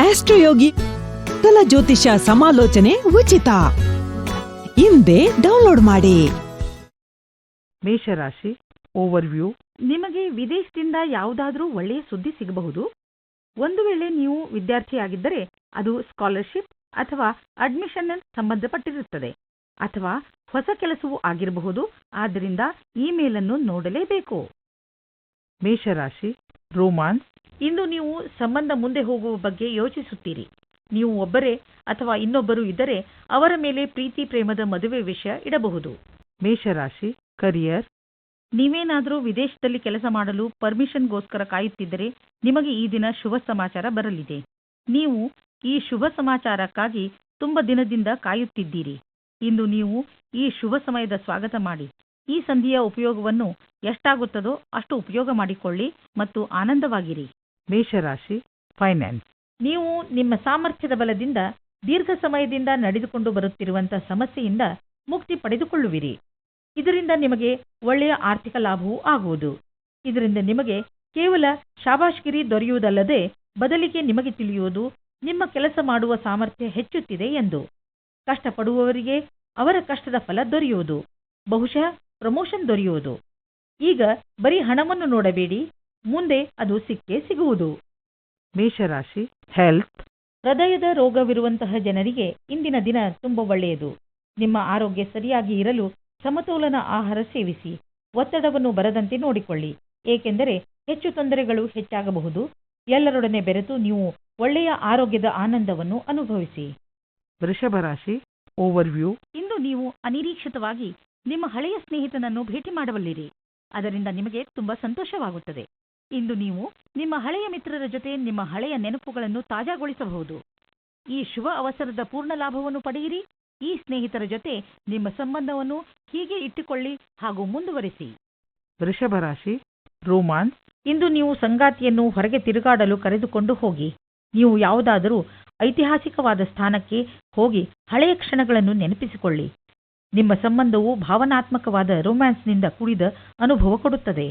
ಆಸ್ಟ್ರೋಯೋಗಿ ಕಲ ಜ್ಯೋತಿಷ ಸಮಾಲೋಚನೆ ಉಚಿತ. ಹಿಂದೆ ಡೌನ್ಲೋಡ್ ಮಾಡಿ. ಮೇಷರಾಶಿ ಓವರ್ವ್ಯೂ. ನಿಮಗೆ ವಿದೇಶದಿಂದ ಯಾವುದಾದ್ರೂ ಒಳ್ಳೆಯ ಸುದ್ದಿ ಸಿಗಬಹುದು. ಒಂದು ವೇಳೆ ನೀವು ವಿದ್ಯಾರ್ಥಿಯಾಗಿದ್ದರೆ ಅದು ಸ್ಕಾಲರ್ಶಿಪ್ ಅಥವಾ ಅಡ್ಮಿಷನ್ ಸಂಬಂಧಪಟ್ಟಿರುತ್ತದೆ. ಅಥವಾ ಹೊಸ ಕೆಲಸವೂ ಆಗಿರಬಹುದು. ಆದ್ದರಿಂದ ಇಮೇಲ್ ಅನ್ನು ನೋಡಲೇಬೇಕು. ಮೇಷರಾಶಿ ರೋಮಾನ್ಸ್ ಇಂದು ನೀವು ಸಂಬಂಧ ಮುಂದೆ ಹೋಗುವ ಬಗ್ಗೆ ಯೋಚಿಸುತ್ತೀರಿ. ನೀವು ಒಬ್ಬರೇ ಅಥವಾ ಇನ್ನೊಬ್ಬರು ಇದ್ದರೆ ಅವರ ಮೇಲೆ ಪ್ರೀತಿ ಪ್ರೇಮದ ಮದುವೆ ವಿಷಯ ಇಡಬಹುದು. ಮೇಷರಾಶಿ ಕರಿಯರ್ ನೀವೇನಾದರೂ ವಿದೇಶದಲ್ಲಿ ಕೆಲಸ ಮಾಡಲು ಪರ್ಮಿಷನ್ಗೋಸ್ಕರ ಕಾಯುತ್ತಿದ್ದರೆ ನಿಮಗೆ ಈ ದಿನ ಶುಭ ಸಮಾಚಾರ ಬರಲಿದೆ. ನೀವು ಈ ಶುಭ ಸಮಾಚಾರಕ್ಕಾಗಿ ತುಂಬ ದಿನದಿಂದ ಕಾಯುತ್ತಿದ್ದೀರಿ. ಇಂದು ನೀವು ಈ ಶುಭ ಸಮಯದ ಸ್ವಾಗತ ಮಾಡಿ. ಈ ಸಂಧಿಯ ಉಪಯೋಗವನ್ನು ಎಷ್ಟಾಗುತ್ತದೋ ಅಷ್ಟು ಉಪಯೋಗ ಮಾಡಿಕೊಳ್ಳಿ ಮತ್ತು ಆನಂದವಾಗಿರಿ. ಮೇಷರಾಶಿ ಫೈನಾನ್ಸ್ ನೀವು ನಿಮ್ಮ ಸಾಮರ್ಥ್ಯದ ಬಲದಿಂದ ದೀರ್ಘ ಸಮಯದಿಂದ ನಡೆದುಕೊಂಡು ಬರುತ್ತಿರುವಂತಹ ಸಮಸ್ಯೆಯಿಂದ ಮುಕ್ತಿ ಪಡೆದುಕೊಳ್ಳುವಿರಿ. ಇದರಿಂದ ನಿಮಗೆ ಒಳ್ಳೆಯ ಆರ್ಥಿಕ ಲಾಭವೂ ಆಗುವುದು. ಇದರಿಂದ ನಿಮಗೆ ಕೇವಲ ಶಾಬಾಷ್ಗಿರಿ ದೊರೆಯುವುದಲ್ಲದೆ ಬದಲಿಗೆ ನಿಮಗೆ ತಿಳಿಯುವುದು ನಿಮ್ಮ ಕೆಲಸ ಮಾಡುವ ಸಾಮರ್ಥ್ಯ ಹೆಚ್ಚುತ್ತಿದೆ ಎಂದು. ಕಷ್ಟಪಡುವವರಿಗೆ ಅವರ ಕಷ್ಟದ ಫಲ ದೊರೆಯುವುದು. ಬಹುಶಃ ಪ್ರಮೋಷನ್ ದೊರೆಯುವುದು. ಈಗ ಬರೀ ಹಣವನ್ನು ನೋಡಬೇಡಿ. ಮುಂದೆ ಅದು ಸಿಕ್ಕೇ ಸಿಗುವುದು. ಮೇಷರಾಶಿ ಹೆಲ್ತ್ ಹೃದಯದ ರೋಗವಿರುವಂತಹ ಜನರಿಗೆ ಇಂದಿನ ದಿನ ತುಂಬಾ ಒಳ್ಳೆಯದು. ನಿಮ್ಮ ಆರೋಗ್ಯ ಸರಿಯಾಗಿ ಇರಲು ಸಮತೋಲನ ಆಹಾರ ಸೇವಿಸಿ ಒತ್ತಡವನ್ನು ಬರದಂತೆ ನೋಡಿಕೊಳ್ಳಿ. ಏಕೆಂದರೆ ಹೆಚ್ಚು ತೊಂದರೆಗಳು ಹೆಚ್ಚಾಗಬಹುದು. ಎಲ್ಲರೊಡನೆ ಬೆರೆತು ನೀವು ಒಳ್ಳೆಯ ಆರೋಗ್ಯದ ಆನಂದವನ್ನು ಅನುಭವಿಸಿ. ವೃಷಭ ರಾಶಿ ಓವರ್ವ್ಯೂ ಇಂದು ನೀವು ಅನಿರೀಕ್ಷಿತವಾಗಿ ನಿಮ್ಮ ಹಳೆಯ ಸ್ನೇಹಿತನನ್ನು ಭೇಟಿ ಮಾಡಬಲ್ಲಿರಿ. ಅದರಿಂದ ನಿಮಗೆ ತುಂಬಾ ಸಂತೋಷವಾಗುತ್ತದೆ. ಇಂದು ನೀವು ನಿಮ್ಮ ಹಳೆಯ ಮಿತ್ರರ ಜೊತೆ ನಿಮ್ಮ ಹಳೆಯ ನೆನಪುಗಳನ್ನು ತಾಜಾಗೊಳಿಸಬಹುದು. ಈ ಶುಭ ಅವಸರದ ಪೂರ್ಣ ಲಾಭವನ್ನು ಪಡೆಯಿರಿ. ಈ ಸ್ನೇಹಿತರ ಜೊತೆ ನಿಮ್ಮ ಸಂಬಂಧವನ್ನು ಹೀಗೆ ಇಟ್ಟುಕೊಳ್ಳಿ ಹಾಗೂ ಮುಂದುವರಿಸಿ. ವೃಷಭ ರಾಶಿ ರೋಮಾನ್ಸ್. ಇಂದು ನೀವು ಸಂಗಾತಿಯನ್ನು ಹೊರಗೆ ತಿರುಗಾಡಲು ಕರೆದುಕೊಂಡು ಹೋಗಿ. ನೀವು ಯಾವುದಾದರೂ ಐತಿಹಾಸಿಕವಾದ ಸ್ಥಾನಕ್ಕೆ ಹೋಗಿ ಹಳೆಯ ಕ್ಷಣಗಳನ್ನು ನೆನಪಿಸಿಕೊಳ್ಳಿ. ನಿಮ್ಮ ಸಂಬಂಧವು ಭಾವನಾತ್ಮಕವಾದ ರೊಮ್ಯಾನ್ಸ್ನಿಂದ ಕೂಡಿದ ಅನುಭವ ಕೊಡುತ್ತದೆ.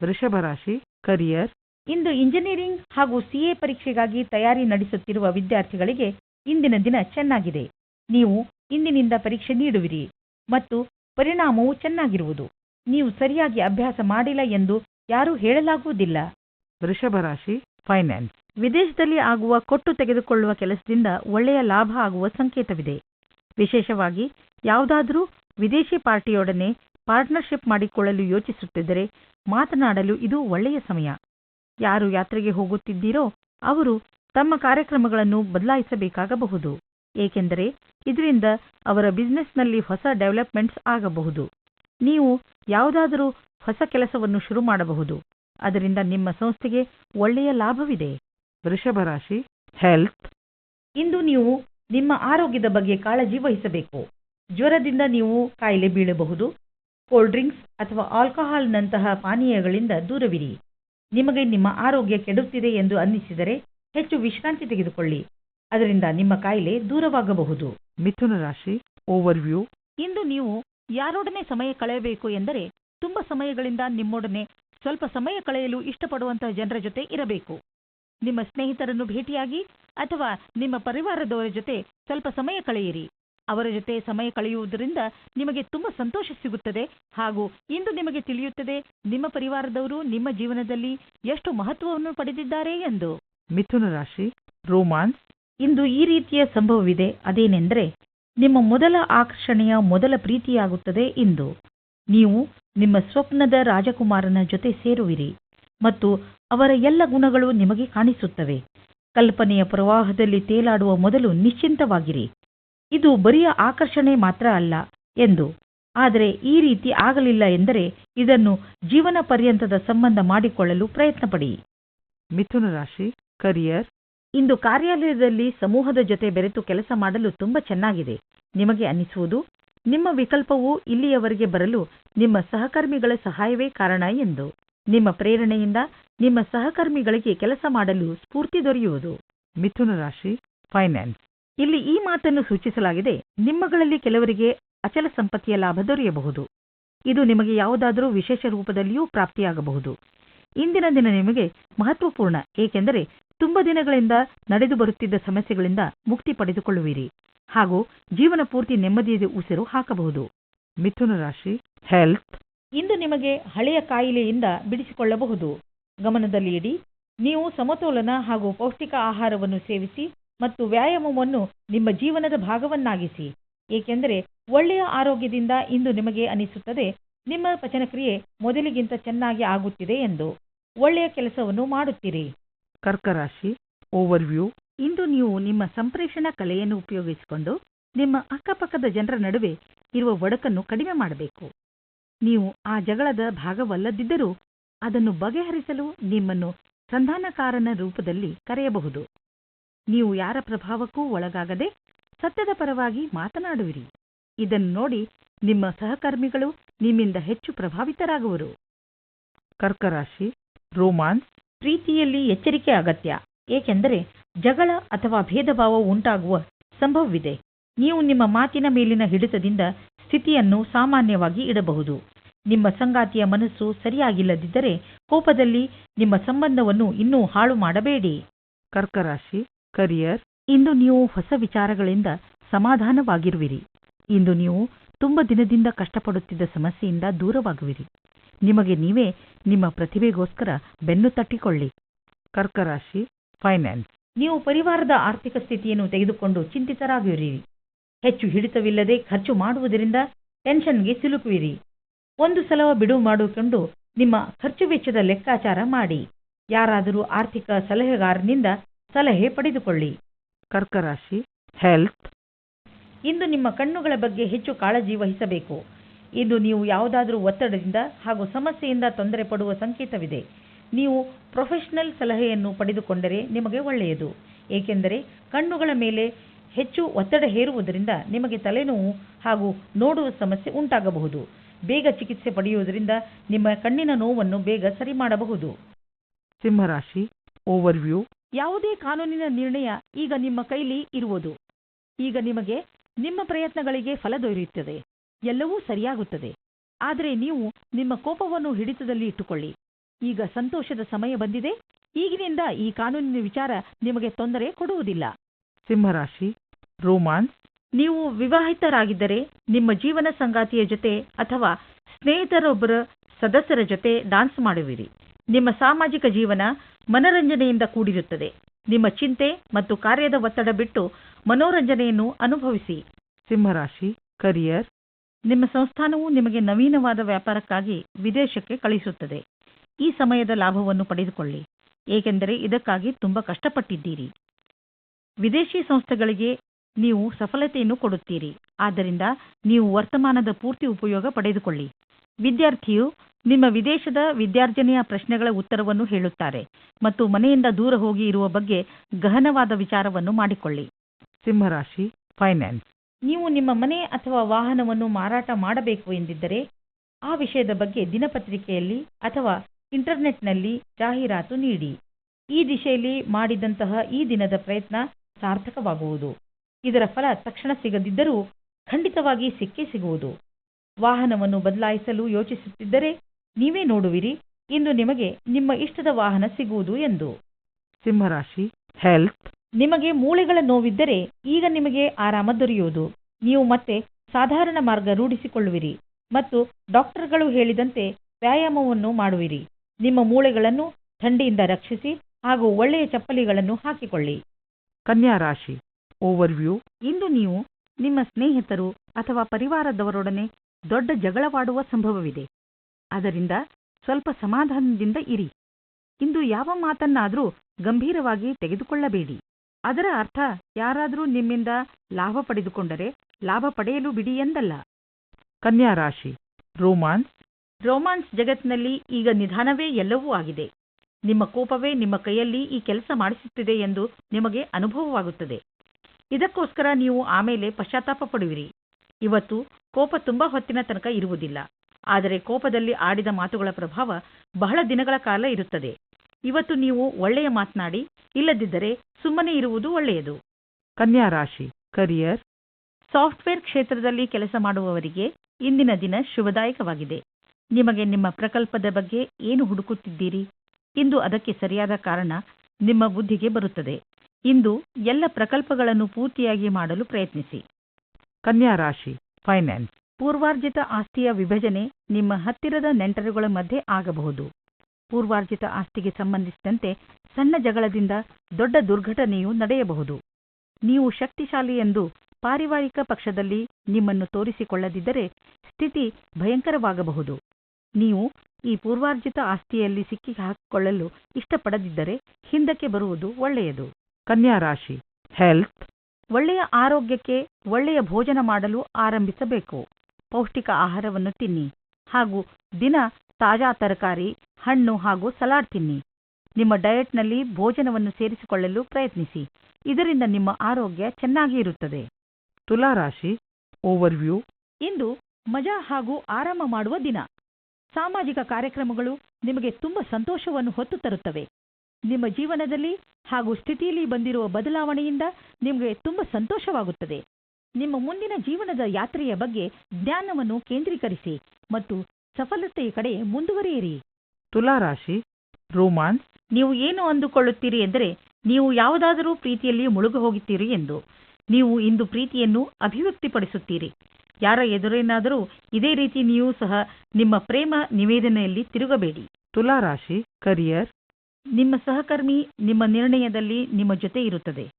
ವೃಷಭ ರಾಶಿ ಕರಿಯರ್ ಇಂದು ಇಂಜಿನಿಯರಿಂಗ್ ಹಾಗೂ ಸಿಎ ಪರೀಕ್ಷೆಗಾಗಿ ತಯಾರಿ ನಡೆಸುತ್ತಿರುವ ವಿದ್ಯಾರ್ಥಿಗಳಿಗೆ ಇಂದಿನ ದಿನ ಚೆನ್ನಾಗಿದೆ. ನೀವು ಇಂದಿನಿಂದ ಪರೀಕ್ಷೆ ನೀಡುವಿರಿ ಮತ್ತು ಪರಿಣಾಮವು ಚೆನ್ನಾಗಿರುವುದು. ನೀವು ಸರಿಯಾಗಿ ಅಭ್ಯಾಸ ಮಾಡಿಲ್ಲ ಎಂದು ಯಾರೂ ಹೇಳಲಾಗುವುದಿಲ್ಲ. ವೃಷಭ ರಾಶಿ ಫೈನಾನ್ಸ್ ವಿದೇಶದಲ್ಲಿ ಆಗುವ ಕೊಟ್ಟು ತೆಗೆದುಕೊಳ್ಳುವ ಕೆಲಸದಿಂದ ಒಳ್ಳೆಯ ಲಾಭ ಆಗುವ ಸಂಕೇತವಿದೆ. ವಿಶೇಷವಾಗಿ ಯಾವುದಾದರೂ ವಿದೇಶಿ ಪಾರ್ಟಿಯೊಡನೆ ಪಾರ್ಟ್ನರ್ಶಿಪ್ ಮಾಡಿಕೊಳ್ಳಲು ಯೋಚಿಸುತ್ತಿದ್ದರೆ ಮಾತನಾಡಲು ಇದು ಒಳ್ಳೆಯ ಸಮಯ. ಯಾರು ಯಾತ್ರೆಗೆ ಹೋಗುತ್ತಿದ್ದೀರೋ ಅವರು ತಮ್ಮ ಕಾರ್ಯಕ್ರಮಗಳನ್ನು ಬದಲಾಯಿಸಬೇಕಾಗಬಹುದು. ಏಕೆಂದರೆ ಇದರಿಂದ ಅವರ ಬಿಸಿನೆಸ್ನಲ್ಲಿ ಹೊಸ ಡೆವಲಪ್ಮೆಂಟ್ಸ್ ಆಗಬಹುದು. ನೀವು ಯಾವುದಾದರೂ ಹೊಸ ಕೆಲಸವನ್ನು ಶುರು ಮಾಡಬಹುದು. ಅದರಿಂದ ನಿಮ್ಮ ಸಂಸ್ಥೆಗೆ ಒಳ್ಳೆಯ ಲಾಭವಿದೆ. ವೃಷಭ ರಾಶಿ ಹೆಲ್ತ್ ಇಂದು ನೀವು ನಿಮ್ಮ ಆರೋಗ್ಯದ ಬಗ್ಗೆ ಕಾಳಜಿ ವಹಿಸಬೇಕು. ಜ್ವರದಿಂದ ನೀವು ಕಾಯಿಲೆ ಬೀಳಬಹುದು. ಕೋಲ್ಡ್ ಡ್ರಿಂಕ್ಸ್ ಅಥವಾ ಆಲ್ಕೋಹಾಲ್ನಂತಹ ಪಾನೀಯಗಳಿಂದ ದೂರವಿರಿ. ನಿಮಗೆ ನಿಮ್ಮ ಆರೋಗ್ಯ ಕೆಡುತ್ತಿದೆ ಎಂದು ಅನ್ನಿಸಿದರೆ ಹೆಚ್ಚು ವಿಶ್ರಾಂತಿ ತೆಗೆದುಕೊಳ್ಳಿ. ಅದರಿಂದ ನಿಮ್ಮ ಕಾಯಿಲೆ ದೂರವಾಗಬಹುದು. ಮಿಥುನ ರಾಶಿ ಓವರ್ವ್ಯೂ ಇಂದು ನೀವು ಯಾರೊಡನೆ ಸಮಯ ಕಳೆಯಬೇಕು ಎಂದರೆ ತುಂಬ ಸಮಯಗಳಿಂದ ನಿಮ್ಮೊಡನೆ ಸ್ವಲ್ಪ ಸಮಯ ಕಳೆಯಲು ಇಷ್ಟಪಡುವಂತಹ ಜನರ ಜೊತೆ ಇರಬೇಕು. ನಿಮ್ಮ ಸ್ನೇಹಿತರನ್ನು ಭೇಟಿಯಾಗಿ ಅಥವಾ ನಿಮ್ಮ ಪರಿವಾರದವರ ಜೊತೆ ಸ್ವಲ್ಪ ಸಮಯ ಕಳೆಯಿರಿ. ಅವರ ಜೊತೆ ಸಮಯ ಕಳೆಯುವುದರಿಂದ ನಿಮಗೆ ತುಂಬ ಸಂತೋಷ ಸಿಗುತ್ತದೆ ಹಾಗೂ ಇಂದು ನಿಮಗೆ ತಿಳಿಯುತ್ತದೆ ನಿಮ್ಮ ಪರಿವಾರದವರು ನಿಮ್ಮ ಜೀವನದಲ್ಲಿ ಎಷ್ಟು ಮಹತ್ವವನ್ನು ಪಡೆದಿದ್ದಾರೆ ಎಂದು. ಮಿಥುನ ರಾಶಿ ರೋಮಾನ್ಸ್. ಇಂದು ಈ ರೀತಿಯ ಸಂಭವವಿದೆ. ಅದೇನೆಂದರೆ ನಿಮ್ಮ ಮೊದಲ ಆಕರ್ಷಣೆಯ ಮೊದಲ ಪ್ರೀತಿಯಾಗುತ್ತದೆ ಇಂದು. ನೀವು ನಿಮ್ಮ ಸ್ವಪ್ನದ ರಾಜಕುಮಾರನ ಜೊತೆ ಸೇರುವಿರಿ ಮತ್ತು ಅವರ ಎಲ್ಲ ಗುಣಗಳು ನಿಮಗೆ ಕಾಣಿಸುತ್ತವೆ. ಕಲ್ಪನೆಯ ಪ್ರವಾಹದಲ್ಲಿ ತೇಲಾಡುವ ಮೊದಲು ನಿಶ್ಚಿಂತವಾಗಿರಿ. ಇದು ಬರಿಯ ಆಕರ್ಷಣೆ ಮಾತ್ರ ಅಲ್ಲ ಎಂದು. ಆದರೆ ಈ ರೀತಿ ಆಗಲಿಲ್ಲ ಎಂದರೆ ಇದನ್ನು ಜೀವನ ಪರ್ಯಂತದ ಸಂಬಂಧ ಮಾಡಿಕೊಳ್ಳಲು ಪ್ರಯತ್ನಪಡಿ. ಮಿಥುನ ರಾಶಿ ಕರಿಯರ್ ಇಂದು ಕಾರ್ಯಾಲಯದಲ್ಲಿ ಸಮೂಹದ ಜೊತೆ ಬೆರೆತು ಕೆಲಸ ಮಾಡಲು ತುಂಬಾ ಚೆನ್ನಾಗಿದೆ. ನಿಮಗೆ ಅನ್ನಿಸುವುದು? ನಿಮ್ಮ ವಿಕಲ್ಪವು ಇಲ್ಲಿಯವರೆಗೆ ಬರಲು ನಿಮ್ಮ ಸಹಕರ್ಮಿಗಳ ಸಹಾಯವೇ ಕಾರಣ ಎಂದು. ನಿಮ್ಮ ಪ್ರೇರಣೆಯಿಂದ ನಿಮ್ಮ ಸಹಕರ್ಮಿಗಳಿಗೆ ಕೆಲಸ ಮಾಡಲು ಸ್ಫೂರ್ತಿ ದೊರೆಯುವುದು. ಮಿಥುನ ರಾಶಿ ಫೈನಾನ್ಸ್ ಇಲ್ಲಿ ಈ ಮಾತನ್ನು ಸೂಚಿಸಲಾಗಿದೆ, ನಿಮ್ಮಗಳಲ್ಲಿ ಕೆಲವರಿಗೆ ಅಚಲ ಸಂಪತ್ತಿಯ ಲಾಭ ದೊರೆಯಬಹುದು. ಇದು ನಿಮಗೆ ಯಾವುದಾದರೂ ವಿಶೇಷ ರೂಪದಲ್ಲಿಯೂ ಪ್ರಾಪ್ತಿಯಾಗಬಹುದು. ಇಂದಿನ ದಿನ ನಿಮಗೆ ಮಹತ್ವಪೂರ್ಣ, ಏಕೆಂದರೆ ತುಂಬ ದಿನಗಳಿಂದ ನಡೆದು ಬರುತ್ತಿದ್ದ ಸಮಸ್ಯೆಗಳಿಂದ ಮುಕ್ತಿ ಪಡೆದುಕೊಳ್ಳುವಿರಿ. ಹಾಗೂ ಜೀವನ ಪೂರ್ತಿ ನೆಮ್ಮದಿಯ ಉಸಿರು ಹಾಕಬಹುದು. ಮಿಥುನ ರಾಶಿ ಹೆಲ್ತ್ ಇಂದು ನಿಮಗೆ ಹಳೆಯ ಕಾಯಿಲೆಯಿಂದ ಬಿಡಿಸಿಕೊಳ್ಳಬಹುದು. ಗಮನದಲ್ಲಿ ಇಡಿ ನೀವು ಸಮತೋಲನ ಹಾಗೂ ಪೌಷ್ಟಿಕ ಆಹಾರವನ್ನು ಸೇವಿಸಿ ಮತ್ತು ವ್ಯಾಯಾಮವನ್ನು ನಿಮ್ಮ ಜೀವನದ ಭಾಗವನ್ನಾಗಿಸಿ, ಏಕೆಂದರೆ ಒಳ್ಳೆಯ ಆರೋಗ್ಯದಿಂದ ಇಂದು ನಿಮಗೆ ಅನಿಸುತ್ತದೆ. ನಿಮ್ಮ ಪಚನಕ್ರಿಯೆ ಮೊದಲಿಗಿಂತ ಚೆನ್ನಾಗಿ ಆಗುತ್ತಿದೆ ಎಂದು ಒಳ್ಳೆಯ ಕೆಲಸವನ್ನು ಮಾಡುತ್ತೀರಿ. ಕರ್ಕರಾಶಿ, ಓವರ್ವ್ಯೂ. ಇಂದು ನೀವು ನಿಮ್ಮ ಸಂಪ್ರೇಷಣಾ ಕಲೆಯನ್ನು ಉಪಯೋಗಿಸಿಕೊಂಡು ನಿಮ್ಮ ಅಕ್ಕಪಕ್ಕದ ಜನರ ನಡುವೆ ಇರುವ ಒಡಕನ್ನು ಕಡಿಮೆ ಮಾಡಬೇಕು. ನೀವು ಆ ಜಗಳದ ಭಾಗವಲ್ಲದಿದ್ದರೂ ಅದನ್ನು ಬಗೆಹರಿಸಲು ನಿಮ್ಮನ್ನು ಸಂಧಾನಕಾರನ ರೂಪದಲ್ಲಿ ಕರೆಯಬಹುದು. ನೀವು ಯಾರ ಪ್ರಭಾವಕ್ಕೂ ಒಳಗಾಗದೆ ಸತ್ಯದ ಪರವಾಗಿ ಮಾತನಾಡುವಿರಿ. ಇದನ್ನು ನೋಡಿ ನಿಮ್ಮ ಸಹಕರ್ಮಿಗಳು ನಿಮ್ಮಿಂದ ಹೆಚ್ಚು ಪ್ರಭಾವಿತರಾಗುವರು. ಕರ್ಕರಾಶಿ ರೋಮಾನ್ಸ್ ಪ್ರೀತಿಯಲ್ಲಿ ಎಚ್ಚರಿಕೆ ಅಗತ್ಯ. ಏಕೆಂದರೆ ಜಗಳ ಅಥವಾ ಭೇದಭಾವ ಉಂಟಾಗುವ ಸಂಭವವಿದೆ. ನೀವು ನಿಮ್ಮ ಮಾತಿನ ಮೇಲಿನ ಹಿಡಿತದಿಂದ ಸ್ಥಿತಿಯನ್ನು ಸಾಮಾನ್ಯವಾಗಿ ಇಡಬಹುದು. ನಿಮ್ಮ ಸಂಗಾತಿಯ ಮನಸ್ಸು ಸರಿಯಾಗಿಲ್ಲದಿದ್ದರೆ ಕೋಪದಲ್ಲಿ ನಿಮ್ಮ ಸಂಬಂಧವನ್ನು ಇನ್ನೂ ಹಾಳು ಮಾಡಬೇಡಿ. ಕರ್ಕ ರಾಶಿ ಕರಿಯರ್ ಇಂದು ನೀವು ಹೊಸ ವಿಚಾರಗಳಿಂದ ಸಮಾಧಾನವಾಗಿರುವಿರಿ. ಇಂದು ನೀವು ತುಂಬ ದಿನದಿಂದ ಕಷ್ಟಪಡುತ್ತಿದ್ದ ಸಮಸ್ಯೆಯಿಂದ ದೂರವಾಗುವಿರಿ. ನಿಮಗೆ ನೀವೇ ನಿಮ್ಮ ಪ್ರತಿಭೆಗೋಸ್ಕರ ಬೆನ್ನು ತಟ್ಟಿಕೊಳ್ಳಿ. ಕರ್ಕರಾಶಿ ಫೈನಾನ್ಸ್ ನೀವು ಪರಿವಾರದ ಆರ್ಥಿಕ ಸ್ಥಿತಿಯನ್ನು ತೆಗೆದುಕೊಂಡು ಚಿಂತಿತರಾಗಿರಿ ಹೆಚ್ಚು ಹಿಡಿತವಿಲ್ಲದೆ ಖರ್ಚು ಮಾಡುವುದರಿಂದ ಟೆನ್ಷನ್ಗೆ ಸಿಲುಕುವಿರಿ. ಒಂದು ಸಲ ಬಿಡುವು ಮಾಡಿಕೊಂಡು ನಿಮ್ಮ ಖರ್ಚು ವೆಚ್ಚದ ಲೆಕ್ಕಾಚಾರ ಮಾಡಿ. ಯಾರಾದರೂ ಆರ್ಥಿಕ ಸಲಹೆಗಾರನಿಂದ ಸಲಹೆ ಪಡೆದುಕೊಳ್ಳಿ. ಕರ್ಕರಾಶಿ ಹೆಲ್ತ್ ಇಂದು ನಿಮ್ಮ ಕಣ್ಣುಗಳ ಬಗ್ಗೆ ಹೆಚ್ಚು ಕಾಳಜಿ ವಹಿಸಬೇಕು. ಇಂದು ನೀವು ಯಾವುದಾದರೂ ಒತ್ತಡದಿಂದ ಹಾಗೂ ಸಮಸ್ಯೆಯಿಂದ ತೊಂದರೆ ಪಡುವ ಸಂಕೇತವಿದೆ. ನೀವು ಪ್ರೊಫೆಷನಲ್ ಸಲಹೆಯನ್ನು ಪಡೆದುಕೊಂಡರೆ ನಿಮಗೆ ಒಳ್ಳೆಯದು. ಏಕೆಂದರೆ ಕಣ್ಣುಗಳ ಮೇಲೆ ಹೆಚ್ಚು ಒತ್ತಡ ಹೇರುವುದರಿಂದ ನಿಮಗೆ ತಲೆನೋವು ಹಾಗೂ ನೋಡುವ ಸಮಸ್ಯೆ ಉಂಟಾಗಬಹುದು. ಬೇಗ ಚಿಕಿತ್ಸೆ ಪಡೆಯುವುದರಿಂದ ನಿಮ್ಮ ಕಣ್ಣಿನ ನೋವನ್ನು ಬೇಗ ಸರಿ ಮಾಡಬಹುದು. ಸಿಂಹರಾಶಿ ಓವರ್ವ್ಯೂ ಯಾವುದೇ ಕಾನೂನಿನ ನಿರ್ಣಯ ಈಗ ನಿಮ್ಮ ಕೈಲಿ ಇರುವುದು. ಈಗ ನಿಮಗೆ ನಿಮ್ಮ ಪ್ರಯತ್ನಗಳಿಗೆ ಫಲ ದೊರೆಯುತ್ತದೆ. ಎಲ್ಲವೂ ಸರಿಯಾಗುತ್ತದೆ. ಆದರೆ ನೀವು ನಿಮ್ಮ ಕೋಪವನ್ನು ಹಿಡಿತದಲ್ಲಿ ಇಟ್ಟುಕೊಳ್ಳಿ. ಈಗ ಸಂತೋಷದ ಸಮಯ ಬಂದಿದೆ. ಈಗಿನಿಂದ ಈ ಕಾನೂನಿನ ವಿಚಾರ ನಿಮಗೆ ತೊಂದರೆ ಕೊಡುವುದಿಲ್ಲ. ಸಿಂಹರಾಶಿ ರೋಮಾನ್ಸ್ ನೀವು ವಿವಾಹಿತರಾಗಿದ್ದರೆ ನಿಮ್ಮ ಜೀವನ ಸಂಗಾತಿಯ ಜೊತೆ ಅಥವಾ ಸ್ನೇಹಿತರೊಬ್ಬರ ಸದಸ್ಯರ ಜೊತೆ ಡಾನ್ಸ್ ಮಾಡುವಿರಿ. ನಿಮ್ಮ ಸಾಮಾಜಿಕ ಜೀವನ ಮನರಂಜನೆಯಿಂದ ಕೂಡಿರುತ್ತದೆ. ನಿಮ್ಮ ಚಿಂತೆ ಮತ್ತು ಕಾರ್ಯದ ಒತ್ತಡ ಬಿಟ್ಟು ಮನೋರಂಜನೆಯನ್ನು ಅನುಭವಿಸಿ. ಸಿಂಹರಾಶಿ ಕರಿಯರ್ ನಿಮ್ಮ ಸಂಸ್ಥಾನವು ನಿಮಗೆ ನವೀನವಾದ ವ್ಯಾಪಾರಕ್ಕಾಗಿ ವಿದೇಶಕ್ಕೆ ಕಳಿಸುತ್ತದೆ. ಈ ಸಮಯದ ಲಾಭವನ್ನು ಪಡೆದುಕೊಳ್ಳಿ. ಏಕೆಂದರೆ ಇದಕ್ಕಾಗಿ ತುಂಬಾ ಕಷ್ಟಪಟ್ಟಿದ್ದೀರಿ. ವಿದೇಶಿ ಸಂಸ್ಥೆಗಳಿಗೆ ನೀವು ಸಫಲತೆಯನ್ನು ಕೊಡುತ್ತೀರಿ. ಆದ್ದರಿಂದ ನೀವು ವರ್ತಮಾನದ ಪೂರ್ತಿ ಉಪಯೋಗ ಪಡೆದುಕೊಳ್ಳಿ. ವಿದ್ಯಾರ್ಥಿಯು ನಿಮ್ಮ ವಿದೇಶದ ವಿದ್ಯಾರ್ಜನೆಯ ಪ್ರಶ್ನೆಗಳ ಉತ್ತರವನ್ನು ಹೇಳುತ್ತಾರೆ ಮತ್ತು ಮನೆಯಿಂದ ದೂರ ಹೋಗಿ ಇರುವ ಬಗ್ಗೆ ಗಹನವಾದ ವಿಚಾರವನ್ನು ಮಾಡಿಕೊಳ್ಳಿ. ಸಿಂಹರಾಶಿ ಫೈನಾನ್ಸ್ ನೀವು ನಿಮ್ಮ ಮನೆ ಅಥವಾ ವಾಹನವನ್ನು ಮಾರಾಟ ಮಾಡಬೇಕು ಎಂದಿದ್ದರೆ ಆ ವಿಷಯದ ಬಗ್ಗೆ ದಿನಪತ್ರಿಕೆಯಲ್ಲಿ ಅಥವಾ ಇಂಟರ್ನೆಟ್ನಲ್ಲಿ ಜಾಹೀರಾತು ನೀಡಿ. ಈ ದಿಶೆಯಲ್ಲಿ ಮಾಡಿದಂತಹ ಈ ದಿನದ ಪ್ರಯತ್ನ ಸಾರ್ಥಕವಾಗುವುದು. ಇದರ ಫಲ ತಕ್ಷಣ ಸಿಗದಿದ್ದರೂ ಖಂಡಿತವಾಗಿ ಸಿಕ್ಕೇ ಸಿಗುವುದು. ವಾಹನವನ್ನು ಬದಲಾಯಿಸಲು ಯೋಚಿಸುತ್ತಿದ್ದರೆ ನೀವೇ ನೋಡುವಿರಿ ಇಂದು ನಿಮಗೆ ನಿಮ್ಮ ಇಷ್ಟದ ವಾಹನ ಸಿಗುವುದು ಎಂದು. ಸಿಂಹರಾಶಿ ಹೆಲ್ತ್ ನಿಮಗೆ ಮೂಳೆಗಳ ನೋವಿದ್ದರೆ ಈಗ ನಿಮಗೆ ಆರಾಮ ದೊರೆಯುವುದು. ನೀವು ಮತ್ತೆ ಸಾಧಾರಣ ಮಾರ್ಗ ರೂಢಿಸಿಕೊಳ್ಳುವಿರಿ ಮತ್ತು ಡಾಕ್ಟರ್ಗಳು ಹೇಳಿದಂತೆ ವ್ಯಾಯಾಮವನ್ನು ಮಾಡುವಿರಿ. ನಿಮ್ಮ ಮೂಳೆಗಳನ್ನು ಥಂಡಿಯಿಂದ ರಕ್ಷಿಸಿ ಹಾಗೂ ಒಳ್ಳೆಯ ಚಪ್ಪಲಿಗಳನ್ನು ಹಾಕಿಕೊಳ್ಳಿ. ಕನ್ಯಾ ರಾಶಿ ಓವರ್ವ್ಯೂ ಇಂದು ನೀವು ನಿಮ್ಮ ಸ್ನೇಹಿತರು ಅಥವಾ ಪರಿವಾರದವರೊಡನೆ ದೊಡ್ಡ ಜಗಳವಾಡುವ ಸಂಭವವಿದೆ. ಅದರಿಂದ ಸ್ವಲ್ಪ ಸಮಾಧಾನದಿಂದ ಇರಿ. ಇಂದು ಯಾವ ಮಾತನ್ನಾದರೂ ಗಂಭೀರವಾಗಿ ತೆಗೆದುಕೊಳ್ಳಬೇಡಿ. ಅದರ ಅರ್ಥ ಯಾರಾದರೂ ನಿಮ್ಮಿಂದ ಲಾಭ ಪಡೆದುಕೊಂಡರೆ ಲಾಭ ಪಡೆಯಲು ಬಿಡಿ ಎಂದಲ್ಲ. ಕನ್ಯಾ ರಾಶಿ ರೋಮಾನ್ಸ್. ರೋಮಾನ್ಸ್ ಜಗತ್ತಿನಲ್ಲಿ ಈಗ ನಿಧಾನವೇ ಎಲ್ಲವೂ ಆಗಿದೆ. ನಿಮ್ಮ ಕೋಪವೇ ನಿಮ್ಮ ಕೈಯಲ್ಲಿ ಈ ಕೆಲಸ ಮಾಡಿಸುತ್ತಿದೆ ಎಂದು ನಿಮಗೆ ಅನುಭವವಾಗುತ್ತದೆ. ಇದಕ್ಕೋಸ್ಕರ ನೀವು ಆಮೇಲೆ ಪಶ್ಚಾತ್ತಾಪ ಪಡುವಿರಿ. ಇವತ್ತು ಕೋಪ ತುಂಬಾ ಹೊತ್ತಿನ ತನಕ ಇರುವುದಿಲ್ಲ. ಆದರೆ ಕೋಪದಲ್ಲಿ ಆಡಿದ ಮಾತುಗಳ ಪ್ರಭಾವ ಬಹಳ ದಿನಗಳ ಕಾಲ ಇರುತ್ತದೆ. ಇವತ್ತು ನೀವು ಒಳ್ಳೆಯ ಮಾತನಾಡಿ ಇಲ್ಲದಿದ್ದರೆ ಸುಮ್ಮನೆ ಇರುವುದು ಒಳ್ಳೆಯದು. ಕನ್ಯಾ ರಾಶಿ ಕರಿಯರ್ ಸಾಫ್ಟ್ವೇರ್ ಕ್ಷೇತ್ರದಲ್ಲಿ ಕೆಲಸ ಮಾಡುವವರಿಗೆ ಇಂದಿನ ದಿನ ಶುಭದಾಯಕವಾಗಿದೆ. ನಿಮಗೆ ನಿಮ್ಮ ಪ್ರಕಲ್ಪದ ಬಗ್ಗೆ ಏನು ಹುಡುಕುತ್ತಿದ್ದೀರಿ? ಇಂದು ಅದಕ್ಕೆ ಸರಿಯಾದ ಕಾರಣ ನಿಮ್ಮ ಬುದ್ಧಿಗೆ ಬರುತ್ತದೆ. ಇಂದು ಎಲ್ಲ ಪ್ರಕಲ್ಪಗಳನ್ನು ಪೂರ್ತಿಯಾಗಿ ಮಾಡಲು ಪ್ರಯತ್ನಿಸಿ. ಕನ್ಯಾ ರಾಶಿ ಫೈನಾನ್ಸ್. ಪೂರ್ವಾರ್ಜಿತ ಆಸ್ತಿಯ ವಿಭಜನೆ ನಿಮ್ಮ ಹತ್ತಿರದ ನೆಂಟರುಗಳ ಮಧ್ಯೆ ಆಗಬಹುದು. ಪೂರ್ವಾರ್ಜಿತ ಆಸ್ತಿಗೆ ಸಂಬಂಧಿಸಿದಂತೆ ಸಣ್ಣ ಜಗಳದಿಂದ ದೊಡ್ಡ ದುರ್ಘಟನೆಯು ನಡೆಯಬಹುದು. ನೀವು ಶಕ್ತಿಶಾಲಿ ಎಂದು ಪಾರಿವಾರಿಕ ಪಕ್ಷದಲ್ಲಿ ನಿಮ್ಮನ್ನು ತೋರಿಸಿಕೊಳ್ಳದಿದ್ದರೆ ಸ್ಥಿತಿ ಭಯಂಕರವಾಗಬಹುದು. ನೀವು ಈ ಪೂರ್ವಾರ್ಜಿತ ಆಸ್ತಿಯಲ್ಲಿ ಸಿಕ್ಕಿಹಾಕಿಕೊಳ್ಳಲು ಇಷ್ಟಪಡದಿದ್ದರೆ ಹಿಂದಕ್ಕೆ ಬರುವುದು ಒಳ್ಳೆಯದು. ಕನ್ಯಾ ರಾಶಿ. ಹೆಲ್ತ್ ಒಳ್ಳೆಯ ಆರೋಗ್ಯಕ್ಕೆ ಒಳ್ಳೆಯ ಭೋಜನ ಮಾಡಲು ಆರಂಭಿಸಬೇಕು. ಪೌಷ್ಟಿಕ ಆಹಾರವನ್ನು ತಿನ್ನಿ. ಹಾಗೂ ದಿನ ತಾಜಾ ತರಕಾರಿ ಹಣ್ಣು ಹಾಗೂ ಸಲಾಡ್ ತಿನ್ನಿ. ನಿಮ್ಮ ಡಯಟ್ನಲ್ಲಿ ಭೋಜನವನ್ನು ಸೇರಿಸಿಕೊಳ್ಳಲು ಪ್ರಯತ್ನಿಸಿ. ಇದರಿಂದ ನಿಮ್ಮ ಆರೋಗ್ಯ ಚೆನ್ನಾಗಿ ಇರುತ್ತದೆ. ತುಲಾ ರಾಶಿ ಓವರ್ವ್ಯೂ. ಇಂದು ಮಜಾ ಹಾಗೂ ಆರಾಮ ಮಾಡುವ ದಿನ. ಸಾಮಾಜಿಕ ಕಾರ್ಯಕ್ರಮಗಳು ನಿಮಗೆ ತುಂಬ ಸಂತೋಷವನ್ನು ಹೊತ್ತು ತರುತ್ತವೆ. ನಿಮ್ಮ ಜೀವನದಲ್ಲಿ ಹಾಗೂ ಸ್ಥಿತಿಯಲ್ಲಿ ಬಂದಿರುವ ಬದಲಾವಣೆಯಿಂದ ನಿಮಗೆ ತುಂಬ ಸಂತೋಷವಾಗುತ್ತದೆ. ನಿಮ್ಮ ಮುಂದಿನ ಜೀವನದ ಯಾತ್ರೆಯ ಬಗ್ಗೆ ಜ್ಞಾನವನ್ನು ಕೇಂದ್ರೀಕರಿಸಿ ಮತ್ತು ಸಫಲತೆಯ ಕಡೆ ಮುಂದುವರಿಯಿರಿ. ತುಲಾ ರಾಶಿ ರೋಮಾನ್ಸ್ ನೀವು ಏನು ಅಂದುಕೊಳ್ಳುತ್ತೀರಿ ಎಂದರೆ ನೀವು ಯಾವುದಾದರೂ ಪ್ರೀತಿಯಲ್ಲಿ ಮುಳುಗು ಹೋಗುತ್ತೀರಿ ಎಂದು. ನೀವು ಇಂದು ಪ್ರೀತಿಯನ್ನು ಅಭಿವ್ಯಕ್ತಿಪಡಿಸುತ್ತೀರಿ. ಯಾರ ಎದುರೇನಾದರೂ ಇದೇ ರೀತಿ ನೀವು ಸಹ ನಿಮ್ಮ ಪ್ರೇಮ ನಿವೇದನೆಯಲ್ಲಿ ತಿರುಗಬೇಡಿ. ತುಲಾ ರಾಶಿ ಕರಿಯರ್ ನಿಮ್ಮ ಸಹಕರ್ಮಿ ನಿಮ್ಮ ನಿರ್ಣಯದಲ್ಲಿ ನಿಮ್ಮ ಜೊತೆ ಇರುತ್ತದೆ.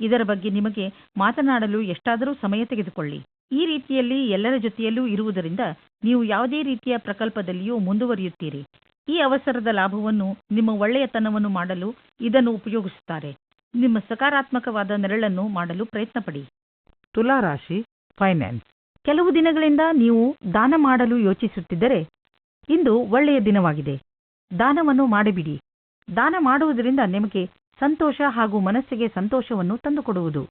ಇದರ ಬಗ್ಗೆ ನಿಮಗೆ ಮಾತನಾಡಲು ಎಷ್ಟಾದರೂ ಸಮಯ ತೆಗೆದುಕೊಳ್ಳಿ. ಈ ರೀತಿಯಲ್ಲಿ ಎಲ್ಲರ ಜೊತೆಯಲ್ಲೂ ಇರುವುದರಿಂದ ನೀವು ಯಾವುದೇ ರೀತಿಯ ಪ್ರಕಲ್ಪದಲ್ಲಿಯೂ ಮುಂದುವರಿಯುತ್ತೀರಿ. ಈ ಅವಸರದ ಲಾಭವನ್ನು ನಿಮ್ಮ ಒಳ್ಳೆಯತನವನ್ನು ಮಾಡಲು ಇದನ್ನು ಉಪಯೋಗಿಸುತ್ತಾರೆ. ನಿಮ್ಮ ಸಕಾರಾತ್ಮಕವಾದ ನೆರಳನ್ನು ಮಾಡಲು ಪ್ರಯತ್ನಪಡಿ. ತುಲಾ ರಾಶಿ ಫೈನಾನ್ಸ್. ಕೆಲವು ದಿನಗಳಿಂದ ನೀವು ದಾನ ಮಾಡಲು ಯೋಚಿಸುತ್ತಿದ್ದರೆ ಇಂದು ಒಳ್ಳೆಯ ದಿನವಾಗಿದೆ. ದಾನವನ್ನು ಮಾಡಿಬಿಡಿ. ದಾನ ಮಾಡುವುದರಿಂದ ನಿಮಗೆ ಸಂತೋಷ ಹಾಗೂ ಮನಸ್ಸಿಗೆ ಸಂತೋಷವನ್ನು ತಂದುಕೊಡುವುದು.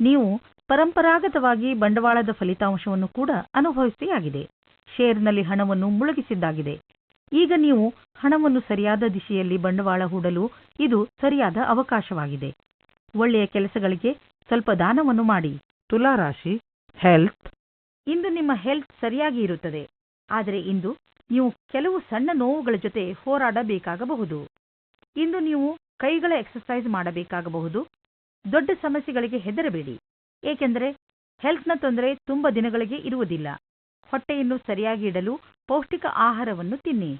ನೀವು ಪರಂಪರಾಗತವಾಗಿ ಬಂಡವಾಳದ ಫಲಿತಾಂಶವನ್ನು ಕೂಡ ಅನುಭವಿಸಿಯಾಗಿದೆ. ಶೇರ್ನಲ್ಲಿ ಹಣವನ್ನು ಮುಳುಗಿಸಿದ್ದಾಗಿದೆ. ಈಗ ನೀವು ಹಣವನ್ನು ಸರಿಯಾದ ದಿಶೆಯಲ್ಲಿ ಬಂಡವಾಳ ಹೂಡಲು ಇದು ಸರಿಯಾದ ಅವಕಾಶವಾಗಿದೆ. ಒಳ್ಳೆಯ ಕೆಲಸಗಳಿಗೆ ಸ್ವಲ್ಪ ದಾನವನ್ನು ಮಾಡಿ. ತುಲಾ ರಾಶಿ ಹೆಲ್ತ್ ಇಂದು ನಿಮ್ಮ ಹೆಲ್ತ್ ಸರಿಯಾಗಿ ಇರುತ್ತದೆ. ಆದರೆ ಇಂದು ನೀವು ಕೆಲವು ಸಣ್ಣ ನೋವುಗಳ ಜೊತೆ ಹೋರಾಡಬೇಕಾಗಬಹುದು. ಇಂದು ನೀವು ಕೈಗಳ ಎಕ್ಸರ್ಸೈಸ್ ಮಾಡಬೇಕಾಗಬಹುದು. ದೊಡ್ಡ ಸಮಸ್ಯೆಗಳಿಗೆ ಹೆದರಬೇಡಿ. ಏಕೆಂದರೆ ಹೆಲ್ತ್ನ ತೊಂದರೆ ತುಂಬ ದಿನಗಳಿಗೆ ಇರುವುದಿಲ್ಲ. ಹೊಟ್ಟೆಯನ್ನು ಸರಿಯಾಗಿ ಇಡಲು ಪೌಷ್ಟಿಕ ಆಹಾರವನ್ನು ತಿನ್ನಿ.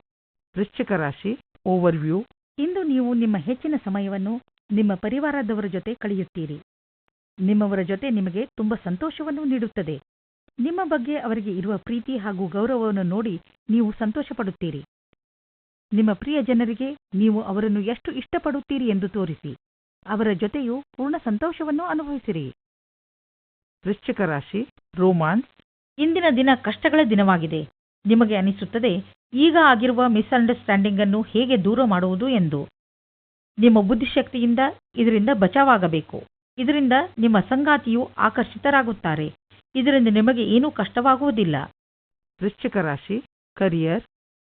ವೃಶ್ಚಿಕ ರಾಶಿ ಓವರ್ವ್ಯೂ ಇಂದು ನೀವು ನಿಮ್ಮ ಹೆಚ್ಚಿನ ಸಮಯವನ್ನು ನಿಮ್ಮ ಪರಿವಾರದವರ ಜೊತೆ ಕಳೆಯುತ್ತೀರಿ. ನಿಮ್ಮವರ ಜೊತೆ ನಿಮಗೆ ತುಂಬ ಸಂತೋಷವನ್ನು ನೀಡುತ್ತದೆ. ನಿಮ್ಮ ಬಗ್ಗೆ ಅವರಿಗೆ ಇರುವ ಪ್ರೀತಿ ಹಾಗೂ ಗೌರವವನ್ನು ನೋಡಿ ನೀವು ಸಂತೋಷಪಡುತ್ತೀರಿ. ನಿಮ್ಮ ಪ್ರಿಯ ಜನರಿಗೆ ನೀವು ಅವರನ್ನು ಎಷ್ಟು ಇಷ್ಟಪಡುತ್ತೀರಿ ಎಂದು ತೋರಿಸಿ. ಅವರ ಜೊತೆಯೂ ಪೂರ್ಣ ಸಂತೋಷವನ್ನು ಅನುಭವಿಸಿರಿ. ವೃಶ್ಚಿಕ ರಾಶಿ, ರೋಮಾನ್ಸ್. ಇಂದಿನ ದಿನ ಕಷ್ಟಗಳ ದಿನವಾಗಿದೆ. ನಿಮಗೆ ಅನಿಸುತ್ತದೆ, ಈಗ ಆಗಿರುವ ಮಿಸ್ಅಂಡರ್ಸ್ಟ್ಯಾಂಡಿಂಗ್ ಅನ್ನು ಹೇಗೆ ದೂರ ಮಾಡುವುದು ಎಂದು. ನಿಮ್ಮ ಬುದ್ಧಿಶಕ್ತಿಯಿಂದ ಇದರಿಂದ ಬಚಾವಾಗಬೇಕು. ಇದರಿಂದ ನಿಮ್ಮ ಸಂಗಾತಿಯು ಆಕರ್ಷಿತರಾಗುತ್ತಾರೆ. ಇದರಿಂದ ನಿಮಗೆ ಏನೂ ಕಷ್ಟವಾಗುವುದಿಲ್ಲ. ವೃಶ್ಚಿಕ ರಾಶಿ, ಕರಿಯರ್.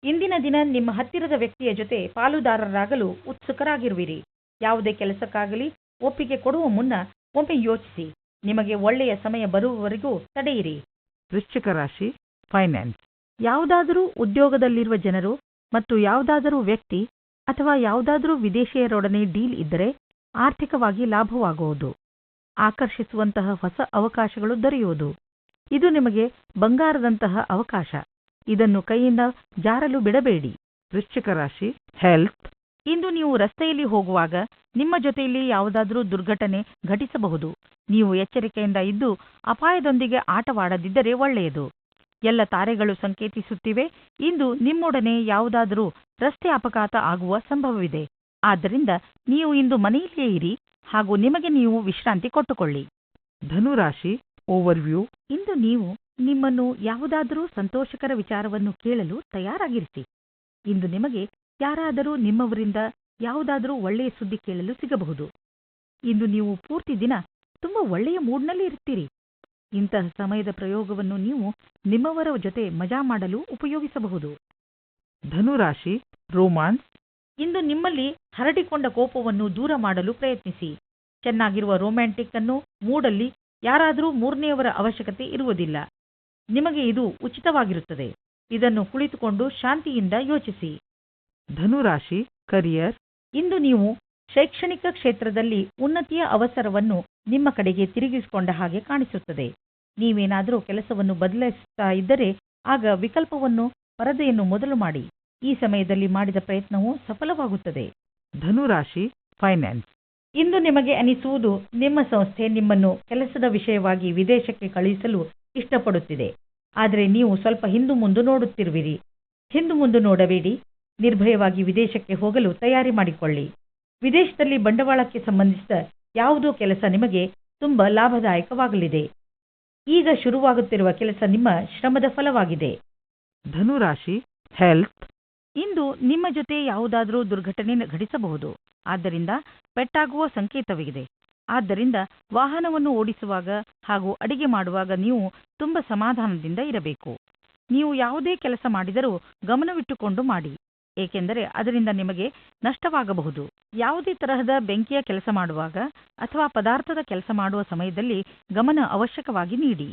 ಇಂದಿನ ದಿನ ನಿಮ್ಮ ಹತ್ತಿರದ ವ್ಯಕ್ತಿಯ ಜೊತೆ ಪಾಲುದಾರರಾಗಲು ಉತ್ಸುಕರಾಗಿರುವಿರಿ. ಯಾವುದೇ ಕೆಲಸಕ್ಕಾಗಲಿ ಒಪ್ಪಿಗೆ ಕೊಡುವ ಮುನ್ನ ಒಮ್ಮೆ ಯೋಚಿಸಿ. ನಿಮಗೆ ಒಳ್ಳೆಯ ಸಮಯ ಬರುವವರೆಗೂ ತಡೆಯಿರಿ. ವೃಶ್ಚಿಕ ರಾಶಿ ಫೈನಾನ್ಸ್ ಯಾವುದಾದರೂ ಉದ್ಯೋಗದಲ್ಲಿರುವ ಜನರು ಮತ್ತು ಯಾವುದಾದರೂ ವ್ಯಕ್ತಿ ಅಥವಾ ಯಾವುದಾದರೂ ವಿದೇಶಿಯರೊಡನೆ ಡೀಲ್ ಇದ್ದರೆ ಆರ್ಥಿಕವಾಗಿ ಲಾಭವಾಗುವುದು. ಆಕರ್ಷಿಸುವಂತಹ ಹೊಸ ಅವಕಾಶಗಳು ದೊರೆಯುವುದು. ಇದು ನಿಮಗೆ ಬಂಗಾರದಂತಹ ಅವಕಾಶ. ಇದನ್ನು ಕೈಯಿಂದ ಜಾರಲು ಬಿಡಬೇಡಿ. ವೃಶ್ಚಿಕ ರಾಶಿ ಹೆಲ್ತ್ ಇಂದು ನೀವು ರಸ್ತೆಯಲ್ಲಿ ಹೋಗುವಾಗ ನಿಮ್ಮ ಜೊತೆಯಲ್ಲಿ ಯಾವುದಾದರೂ ದುರ್ಘಟನೆ ಘಟಿಸಬಹುದು. ನೀವು ಎಚ್ಚರಿಕೆಯಿಂದ ಇದ್ದು ಅಪಾಯದೊಂದಿಗೆ ಆಟವಾಡದಿದ್ದರೆ ಒಳ್ಳೆಯದು. ಎಲ್ಲ ತಾರೆಗಳು ಸಂಕೇತಿಸುತ್ತಿವೆ. ಇಂದು ನಿಮ್ಮೊಡನೆ ಯಾವುದಾದರೂ ರಸ್ತೆ ಅಪಘಾತ ಆಗುವ ಸಂಭವವಿದೆ. ಆದ್ದರಿಂದ ನೀವು ಇಂದು ಮನೆಯಲ್ಲಿಯೇ ಇರಿ ಹಾಗೂ ನಿಮಗೆ ನೀವು ವಿಶ್ರಾಂತಿ ಕೊಟ್ಟುಕೊಳ್ಳಿ. ಧನುರಾಶಿ ಓವರ್ವ್ಯೂ ಇಂದು ನೀವು ನಿಮ್ಮನ್ನು ಯಾವುದಾದರೂ ಸಂತೋಷಕರ ವಿಚಾರವನ್ನು ಕೇಳಲು ತಯಾರಾಗಿರಿಸಿ. ಇಂದು ನಿಮಗೆ ಯಾರಾದರೂ ನಿಮ್ಮವರಿಂದ ಯಾವುದಾದರೂ ಒಳ್ಳೆಯ ಸುದ್ದಿ ಕೇಳಲು ಸಿಗಬಹುದು. ಇಂದು ನೀವು ಪೂರ್ತಿ ದಿನ ತುಂಬ ಒಳ್ಳೆಯ ಮೂಡ್ನಲ್ಲಿ ಇರ್ತೀರಿ ಇಂತಹ ಸಮಯದ ಪ್ರಯೋಗವನ್ನು ನೀವು ನಿಮ್ಮವರ ಜೊತೆ ಮಜಾ ಮಾಡಲು ಉಪಯೋಗಿಸಬಹುದು. ಧನುರಾಶಿ ರೋಮಾನ್ಸ್. ಇಂದು ನಿಮ್ಮಲ್ಲಿ ಹರಡಿಕೊಂಡ ಕೋಪವನ್ನು ದೂರ ಮಾಡಲು ಪ್ರಯತ್ನಿಸಿ. ಚೆನ್ನಾಗಿರುವ ರೊಮ್ಯಾಂಟಿಕ್ ಅನ್ನು ಮೂಡಲ್ಲಿ ಯಾರಾದರೂ ಮೂರನೆಯವರ ಅವಶ್ಯಕತೆ ಇರುವುದಿಲ್ಲ. ನಿಮಗೆ ಇದು ಉಚಿತವಾಗಿರುತ್ತದೆ. ಇದನ್ನು ಕುಳಿತುಕೊಂಡು ಶಾಂತಿಯಿಂದ ಯೋಚಿಸಿ. ಧನುರಾಶಿ ಕರಿಯರ್ ಇಂದು ನೀವು ಶೈಕ್ಷಣಿಕ ಕ್ಷೇತ್ರದಲ್ಲಿ ಉನ್ನತಿಯ ಅವಸರವನ್ನು ನಿಮ್ಮ ಕಡೆಗೆ ತಿರುಗಿಸಿಕೊಂಡ ಹಾಗೆ ಕಾಣಿಸುತ್ತದೆ. ನೀವೇನಾದರೂ ಕೆಲಸವನ್ನು ಬದಲಾಯಿಸುತ್ತಾ ಇದ್ದರೆ ಆಗ ವಿಕಲ್ಪವನ್ನು ಪರದೆಯನ್ನು ಮೊದಲು ಮಾಡಿ. ಈ ಸಮಯದಲ್ಲಿ ಮಾಡಿದ ಪ್ರಯತ್ನವು ಸಫಲವಾಗುತ್ತದೆ. ಧನುರಾಶಿ ಫೈನಾನ್ಸ್ ಇಂದು ನಿಮಗೆ ಅನಿಸುವುದು ನಿಮ್ಮ ಸಂಸ್ಥೆ ನಿಮ್ಮನ್ನು ಕೆಲಸದ ವಿಷಯವಾಗಿ ವಿದೇಶಕ್ಕೆ ಕಳುಹಿಸಲು ಇಷ್ಟಪಡುತ್ತಿದೆ. ಆದರೆ ನೀವು ಸ್ವಲ್ಪ ಹಿಂದು ಮುಂದು ನೋಡುತ್ತಿರುವಿರಿ. ಹಿಂದು ಮುಂದು ನೋಡಬೇಡಿ. ನಿರ್ಭಯವಾಗಿ ವಿದೇಶಕ್ಕೆ ಹೋಗಲು ತಯಾರಿ ಮಾಡಿಕೊಳ್ಳಿ. ವಿದೇಶದಲ್ಲಿ ಬಂಡವಾಳಕ್ಕೆ ಸಂಬಂಧಿಸಿದ ಯಾವುದೋ ಕೆಲಸ ನಿಮಗೆ ತುಂಬ ಲಾಭದಾಯಕವಾಗಲಿದೆ. ಈಗ ಶುರುವಾಗುತ್ತಿರುವ ಕೆಲಸ ನಿಮ್ಮ ಶ್ರಮದ ಫಲವಾಗಿದೆ. ಧನುರಾಶಿ ಹೆಲ್ತ್ ಇಂದು ನಿಮ್ಮ ಜೊತೆ ಯಾವುದಾದರೂ ದುರ್ಘಟನೆ ಘಟಿಸಬಹುದು. ಆದ್ದರಿಂದ ಪೆಟ್ಟಾಗುವ ಸಂಕೇತವಿದೆ. ಆದ್ದರಿಂದ ವಾಹನವನ್ನು ಓಡಿಸುವಾಗ ಹಾಗೂ ಅಡಿಗೆ ಮಾಡುವಾಗ ನೀವು ತುಂಬ ಸಮಾಧಾನದಿಂದ ಇರಬೇಕು. ನೀವು ಯಾವುದೇ ಕೆಲಸ ಮಾಡಿದರೂ ಗಮನವಿಟ್ಟುಕೊಂಡು ಮಾಡಿ ಏಕೆಂದರೆ ಅದರಿಂದ ನಿಮಗೆ ನಷ್ಟವಾಗಬಹುದು. ಯಾವುದೇ ತರಹದ ಬೆಂಕಿಯ ಕೆಲಸ ಮಾಡುವಾಗ ಅಥವಾ ಪದಾರ್ಥದ ಕೆಲಸ ಮಾಡುವ ಸಮಯದಲ್ಲಿ ಗಮನ ಅವಶ್ಯಕವಾಗಿ ನೀಡಿ.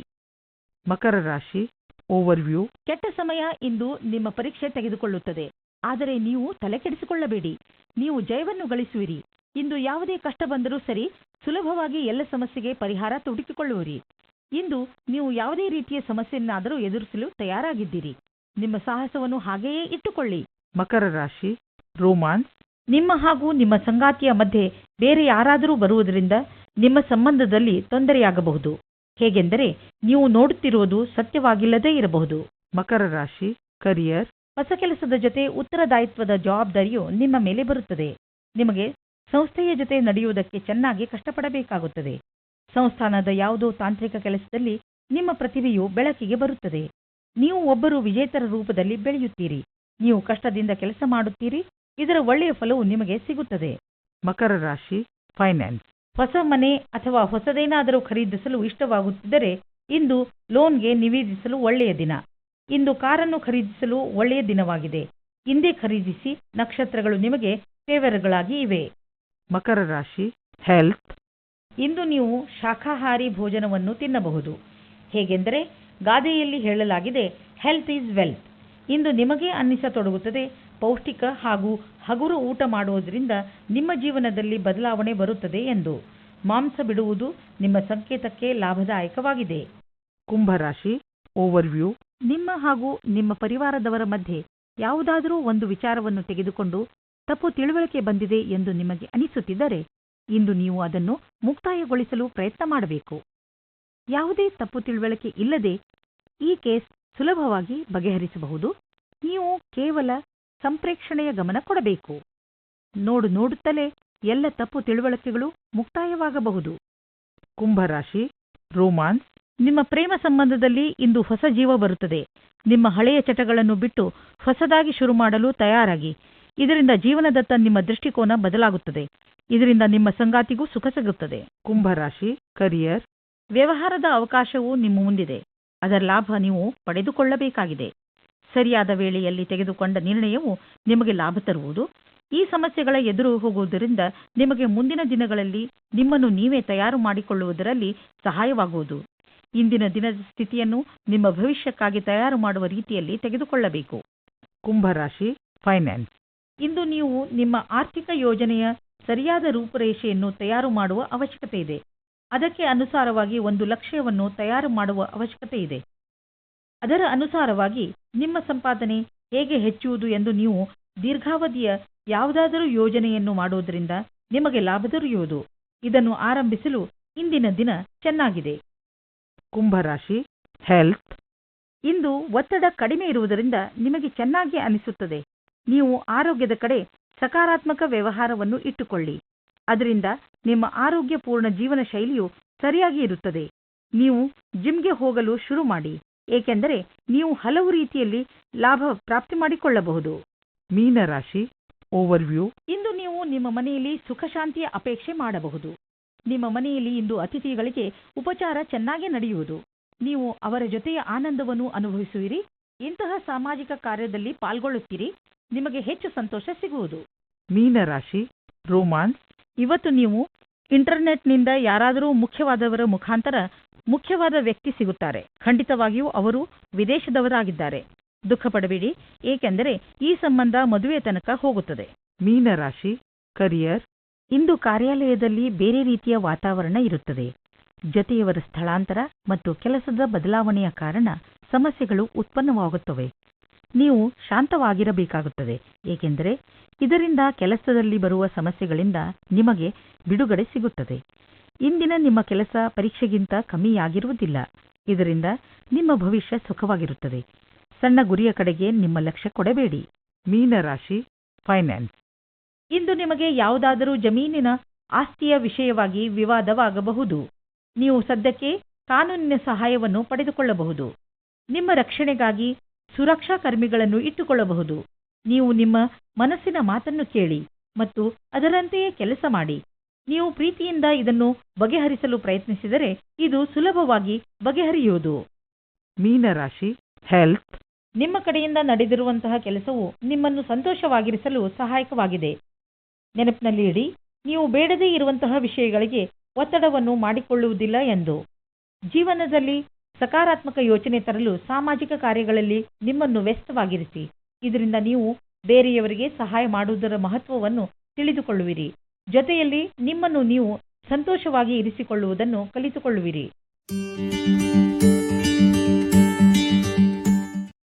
ಮಕರ ರಾಶಿ ಓವರ್ವ್ಯೂ ಕೆಟ್ಟ ಸಮಯ ಇಂದು ನಿಮ್ಮ ಪರೀಕ್ಷೆ ತೆಗೆದುಕೊಳ್ಳುತ್ತದೆ. ಆದರೆ ನೀವು ತಲೆಕೆಡಿಸಿಕೊಳ್ಳಬೇಡಿ. ನೀವು ಜಯವನ್ನು ಗಳಿಸುವಿರಿ. ಇಂದು ಯಾವುದೇ ಕಷ್ಟ ಬಂದರೂ ಸರಿ ಸುಲಭವಾಗಿ ಎಲ್ಲ ಸಮಸ್ಯೆಗೆ ಪರಿಹಾರ ಹುಡುಕಿಕೊಳ್ಳುವಿರಿ ಇಂದು ನೀವು ಯಾವುದೇ ರೀತಿಯ ಸಮಸ್ಯೆಯನ್ನಾದರೂ ಎದುರಿಸಲು ತಯಾರಾಗಿದ್ದೀರಿ. ನಿಮ್ಮ ಸಾಹಸವನ್ನು ಹಾಗೆಯೇ ಇಟ್ಟುಕೊಳ್ಳಿ. ಮಕರ ರಾಶಿ ರೋಮಾನ್ಸ್ ನಿಮ್ಮ ಹಾಗೂ ನಿಮ್ಮ ಸಂಗಾತಿಯ ಮಧ್ಯೆ ಬೇರೆ ಯಾರಾದರೂ ಬರುವುದರಿಂದ ನಿಮ್ಮ ಸಂಬಂಧದಲ್ಲಿ ತೊಂದರೆಯಾಗಬಹುದು. ಹೇಗೆಂದರೆ ನೀವು ನೋಡುತ್ತಿರುವುದು ಸತ್ಯವಾಗಿಲ್ಲದೇ ಇರಬಹುದು. ಮಕರ ರಾಶಿ ಕರಿಯರ್ ಹೊಸ ಕೆಲಸದ ಜೊತೆ ಉತ್ತರದಾಯಿತ್ವದ ಜವಾಬ್ದಾರಿಯು ನಿಮ್ಮ ಮೇಲೆ ಬರುತ್ತದೆ. ನಿಮಗೆ ಸಂಸ್ಥೆಯ ಜೊತೆ ನಡೆಯುವುದಕ್ಕೆ ಚೆನ್ನಾಗಿ ಕಷ್ಟಪಡಬೇಕಾಗುತ್ತದೆ. ಸಂಸ್ಥಾನದ ಯಾವುದೋ ತಾಂತ್ರಿಕ ಕೆಲಸದಲ್ಲಿ ನಿಮ್ಮ ಪ್ರತಿಭೆಯು ಬೆಳಕಿಗೆ ಬರುತ್ತದೆ. ನೀವು ಒಬ್ಬರು ವಿಜೇತರ ರೂಪದಲ್ಲಿ ಬೆಳೆಯುತ್ತೀರಿ. ನೀವು ಕಷ್ಟದಿಂದ ಕೆಲಸ ಮಾಡುತ್ತೀರಿ. ಇದರ ಒಳ್ಳೆಯ ಫಲವು ನಿಮಗೆ ಸಿಗುತ್ತದೆ. ಮಕರ ರಾಶಿ ಫೈನಾನ್ಸ್ ಹೊಸ ಮನೆ ಅಥವಾ ಹೊಸದೇನಾದರೂ ಖರೀದಿಸಲು ಇಷ್ಟವಾಗುತ್ತಿದ್ದರೆ ಇಂದು ಲೋನ್ಗೆ ನಿವೇದಿಸಲು ಒಳ್ಳೆಯ ದಿನ. ಇಂದು ಕಾರನ್ನು ಖರೀದಿಸಲು ಒಳ್ಳೆಯ ದಿನವಾಗಿದೆ. ಹಿಂದೆ ಖರೀದಿಸಿ ನಕ್ಷತ್ರಗಳು ನಿಮಗೆ ಫೇವರ್ಗಳಾಗಿ ಇವೆ. ಮಕರ ರಾಶಿ ಹೆಲ್ತ್ ಇಂದು ನೀವು ಶಾಖಾಹಾರಿ ಭೋಜನವನ್ನು ತಿನ್ನಬಹುದು. ಹೇಗೆಂದರೆ, ಗಾದೆಯಲ್ಲಿ ಹೇಳಲಾಗಿದೆ ಹೆಲ್ತ್ ಈಸ್ ವೆಲ್ತ್ ಇಂದು ನಿಮಗೆ ಅನ್ನಿಸತೊಡಗುತ್ತದೆ ಪೌಷ್ಟಿಕ ಹಾಗೂ ಹಗುರು ಊಟ ಮಾಡುವುದರಿಂದ ನಿಮ್ಮ ಜೀವನದಲ್ಲಿ ಬದಲಾವಣೆ ಬರುತ್ತದೆ ಎಂದು. ಮಾಂಸ ಬಿಡುವುದು ನಿಮ್ಮ ಸಂಕೇತಕ್ಕೆ ಲಾಭದಾಯಕವಾಗಿದೆ. ಕುಂಭರಾಶಿ ಓವರ್ವ್ಯೂ ನಿಮ್ಮ ಹಾಗೂ ನಿಮ್ಮ ಪರಿವಾರದವರ ಮಧ್ಯೆ ಯಾವುದಾದರೂ ಒಂದು ವಿಚಾರವನ್ನು ತೆಗೆದುಕೊಂಡು ತಪ್ಪು ತಿಳುವಳಿಕೆ ಬಂದಿದೆ ಎಂದು ನಿಮಗೆ ಅನಿಸುತ್ತಿದ್ದರೆ ಇಂದು ನೀವು ಅದನ್ನು ಮುಕ್ತಾಯಗೊಳಿಸಲು ಪ್ರಯತ್ನ ಮಾಡಬೇಕು. ಯಾವುದೇ ತಪ್ಪು ತಿಳುವಳಿಕೆ ಇಲ್ಲದೆ ಈ ಕೇಸ್ ಸುಲಭವಾಗಿ ಬಗೆಹರಿಸಬಹುದು. ನೀವು ಕೇವಲ ಸಂಪ್ರೇಕ್ಷಣೆಯ ಗಮನ ಕೊಡಬೇಕು. ನೋಡು ನೋಡುತ್ತಲೇ ಎಲ್ಲ ತಪ್ಪು ತಿಳುವಳಿಕೆಗಳು ಮುಕ್ತಾಯವಾಗಬಹುದು. ಕುಂಭರಾಶಿ, ರೋಮಾನ್ಸ್, ನಿಮ್ಮ ಪ್ರೇಮ ಸಂಬಂಧದಲ್ಲಿ ಇಂದು ಹೊಸ ಜೀವ ಬರುತ್ತದೆ. ನಿಮ್ಮ ಹಳೆಯ ಚಟಗಳನ್ನು ಬಿಟ್ಟು ಹೊಸದಾಗಿ ಶುರು ಮಾಡಲು ತಯಾರಾಗಿ. ಇದರಿಂದ ಜೀವನದತ್ತ ನಿಮ್ಮ ದೃಷ್ಟಿಕೋನ ಬದಲಾಗುತ್ತದೆ. ಇದರಿಂದ ನಿಮ್ಮ ಸಂಗಾತಿಗೂ ಸುಖ ಸಿಗುತ್ತದೆ. ಕುಂಭರಾಶಿ ಕರಿಯರ್ ವ್ಯವಹಾರದ ಅವಕಾಶವು ನಿಮ್ಮ ಮುಂದಿದೆ. ಅದರ ಲಾಭ ನೀವು ಪಡೆದುಕೊಳ್ಳಬೇಕಾಗಿದೆ. ಸರಿಯಾದ ವೇಳೆಯಲ್ಲಿ ತೆಗೆದುಕೊಂಡ ನಿರ್ಣಯವು ನಿಮಗೆ ಲಾಭ ತರುವುದು. ಈ ಸಮಸ್ಯೆಗಳ ಎದುರು ಹೋಗುವುದರಿಂದ ನಿಮಗೆ ಮುಂದಿನ ದಿನಗಳಲ್ಲಿ ನಿಮ್ಮನ್ನು ನೀವೇ ತಯಾರು ಮಾಡಿಕೊಳ್ಳುವುದರಲ್ಲಿ ಸಹಾಯವಾಗುವುದು. ಇಂದಿನ ದಿನದ ಸ್ಥಿತಿಯನ್ನು ನಿಮ್ಮ ಭವಿಷ್ಯಕ್ಕಾಗಿ ತಯಾರು ಮಾಡುವ ರೀತಿಯಲ್ಲಿ ತೆಗೆದುಕೊಳ್ಳಬೇಕು. ಕುಂಭರಾಶಿ ಫೈನಾನ್ಸ್ ಇಂದು ನೀವು ನಿಮ್ಮ ಆರ್ಥಿಕ ಯೋಜನೆಯ ಸರಿಯಾದ ರೂಪುರೇಷೆಯನ್ನು ತಯಾರು ಮಾಡುವ ಅವಶ್ಯಕತೆ ಇದೆ. ಅದಕ್ಕೆ ಅನುಸಾರವಾಗಿ ಒಂದು ಲಕ್ಷ್ಯವನ್ನು ತಯಾರು ಮಾಡುವ ಅವಶ್ಯಕತೆ ಇದೆ. ಅದರ ಅನುಸಾರವಾಗಿ ನಿಮ್ಮ ಸಂಪಾದನೆ ಹೇಗೆ ಹೆಚ್ಚುವುದು ಎಂದು ನೀವು ದೀರ್ಘಾವಧಿಯ ಯಾವುದಾದರೂ ಯೋಜನೆಯನ್ನು ಮಾಡುವುದರಿಂದ ನಿಮಗೆ ಲಾಭ ದೊರೆಯುವುದು. ಇದನ್ನು ಆರಂಭಿಸಲು ಇಂದಿನ ದಿನ ಚೆನ್ನಾಗಿದೆ. ಕುಂಭರಾಶಿ ಹೆಲ್ತ್ ಇಂದು ಒತ್ತಡ ಕಡಿಮೆ ಇರುವುದರಿಂದ ನಿಮಗೆ ಚೆನ್ನಾಗಿ ಅನಿಸುತ್ತದೆ. ನೀವು ಆರೋಗ್ಯದ ಕಡೆ ಸಕಾರಾತ್ಮಕ ವ್ಯವಹಾರವನ್ನು ಇಟ್ಟುಕೊಳ್ಳಿ. ಅದರಿಂದ ನಿಮ್ಮ ಆರೋಗ್ಯಪೂರ್ಣ ಜೀವನ ಶೈಲಿಯು ಸರಿಯಾಗಿ ಇರುತ್ತದೆ. ನೀವು ಜಿಮ್ಗೆ ಹೋಗಲು ಶುರು ಮಾಡಿ. ಏಕೆಂದರೆ ನೀವು ಹಲವು ರೀತಿಯಲ್ಲಿ ಲಾಭ ಪ್ರಾಪ್ತಿ ಮಾಡಿಕೊಳ್ಳಬಹುದು. ಮೀನರಾಶಿ ಓವರ್ವ್ಯೂ ಇಂದು ನೀವು ನಿಮ್ಮ ಮನೆಯಲ್ಲಿ ಸುಖಶಾಂತಿಯ ಅಪೇಕ್ಷೆ ಮಾಡಬಹುದು. ನಿಮ್ಮ ಮನೆಯಲ್ಲಿ ಇಂದು ಅತಿಥಿಗಳಿಗೆ ಉಪಚಾರ ಚೆನ್ನಾಗಿ ನಡೆಯುವುದು. ನೀವು ಅವರ ಜೊತೆಯ ಆನಂದವನ್ನು ಅನುಭವಿಸುವಿರಿ. ಇಂತಹ ಸಾಮಾಜಿಕ ಕಾರ್ಯದಲ್ಲಿ ಪಾಲ್ಗೊಳ್ಳುತ್ತೀರಿ ನಿಮಗೆ ಹೆಚ್ಚು ಸಂತೋಷ ಸಿಗುವುದು. ಮೀನರಾಶಿ ರೋಮಾನ್ಸ್ ಇವತ್ತು ನೀವು ಇಂಟರ್ನೆಟ್ನಿಂದ ಯಾರಾದರೂ ಮುಖ್ಯವಾದವರ ಮುಖಾಂತರ ಮುಖ್ಯವಾದ ವ್ಯಕ್ತಿ ಸಿಗುತ್ತಾರೆ. ಖಂಡಿತವಾಗಿಯೂ ಅವರು ವಿದೇಶದವರಾಗಿದ್ದಾರೆ. ದುಃಖ ಪಡಬೇಡಿ ಏಕೆಂದರೆ ಈ ಸಂಬಂಧ ಮದುವೆ ತನಕ ಹೋಗುತ್ತದೆ. ಮೀನರಾಶಿ ಕರಿಯರ್ ಇಂದು ಕಾರ್ಯಾಲಯದಲ್ಲಿ ಬೇರೆ ರೀತಿಯ ವಾತಾವರಣ ಇರುತ್ತದೆ. ಜೊತೆಯವರ ಸ್ಥಳಾಂತರ ಮತ್ತು ಕೆಲಸದ ಬದಲಾವಣೆಯ ಕಾರಣ ಸಮಸ್ಯೆಗಳು ಉತ್ಪನ್ನವಾಗುತ್ತವೆ. ನೀವು ಶಾಂತವಾಗಿರಬೇಕಾಗುತ್ತದೆ. ಏಕೆಂದರೆ ಇದರಿಂದ ಕೆಲಸದಲ್ಲಿ ಬರುವ ಸಮಸ್ಯೆಗಳಿಂದ ನಿಮಗೆ ಬಿಡುಗಡೆ ಸಿಗುತ್ತದೆ. ಇಂದಿನ ನಿಮ್ಮ ಕೆಲಸ ಪರೀಕ್ಷೆಗಿಂತ ಕಮ್ಮಿಯಾಗಿರುವುದಿಲ್ಲ. ಇದರಿಂದ ನಿಮ್ಮ ಭವಿಷ್ಯ ಸುಖವಾಗಿರುತ್ತದೆ. ಸಣ್ಣ ಗುರಿಯ ಕಡೆಗೆ ನಿಮ್ಮ ಲಕ್ಷ್ಯ ಕೊಡಬೇಡಿ. ಮೀನರಾಶಿ ಫೈನಾನ್ಸ್. ಇಂದು ನಿಮಗೆ ಯಾವುದಾದರೂ ಜಮೀನಿನ ಆಸ್ತಿಯ ವಿಷಯವಾಗಿ ವಿವಾದವಾಗಬಹುದು. ನೀವು ಸದ್ಯಕ್ಕೆ ಕಾನೂನಿನ ಸಹಾಯವನ್ನು ಪಡೆದುಕೊಳ್ಳಬಹುದು. ನಿಮ್ಮ ರಕ್ಷಣೆಗಾಗಿ ಸುರಕ್ಷಾ ಕರ್ಮಿಗಳನ್ನು ಇಟ್ಟುಕೊಳ್ಳಬಹುದು. ನೀವು ನಿಮ್ಮ ಮನಸ್ಸಿನ ಮಾತನ್ನು ಕೇಳಿ ಮತ್ತು ಅದರಂತೆಯೇ ಕೆಲಸ ಮಾಡಿ. ನೀವು ಪ್ರೀತಿಯಿಂದ ಇದನ್ನು ಬಗೆಹರಿಸಲು ಪ್ರಯತ್ನಿಸಿದರೆ ಇದು ಸುಲಭವಾಗಿ ಬಗೆಹರಿಯುವುದು. ಮೀನರಾಶಿ ಹೆಲ್ತ್ ನಿಮ್ಮ ಕಡೆಯಿಂದ ನಡೆದಿರುವಂತಹ ಕೆಲಸವು ನಿಮ್ಮನ್ನು ಸಂತೋಷವಾಗಿರಿಸಲು ಸಹಾಯಕವಾಗಿದೆ. ನೆನಪಿನಲ್ಲಿ ಇಡಿ ನೀವು ಬೇಡದೇ ಇರುವಂತಹ ವಿಷಯಗಳಿಗೆ ಒತ್ತಡವನ್ನು ಮಾಡಿಕೊಳ್ಳುವುದಿಲ್ಲ ಎಂದು. ಜೀವನದಲ್ಲಿ ಸಕಾರಾತ್ಮಕ ಯೋಚನೆ ತರಲು ಸಾಮಾಜಿಕ ಕಾರ್ಯಗಳಲ್ಲಿ ನಿಮ್ಮನ್ನು ವ್ಯಸ್ತವಾಗಿರಿಸಿ. ಇದರಿಂದ ನೀವು ಬೇರೆಯವರಿಗೆ ಸಹಾಯ ಮಾಡುವುದರ ಮಹತ್ವವನ್ನು ತಿಳಿದುಕೊಳ್ಳುವಿರಿ. ಜೊತೆಯಲ್ಲಿ ನಿಮ್ಮನ್ನು ನೀವು ಸಂತೋಷವಾಗಿ ಇರಿಸಿಕೊಳ್ಳುವುದನ್ನು ಕಲಿತುಕೊಳ್ಳುವಿರಿ.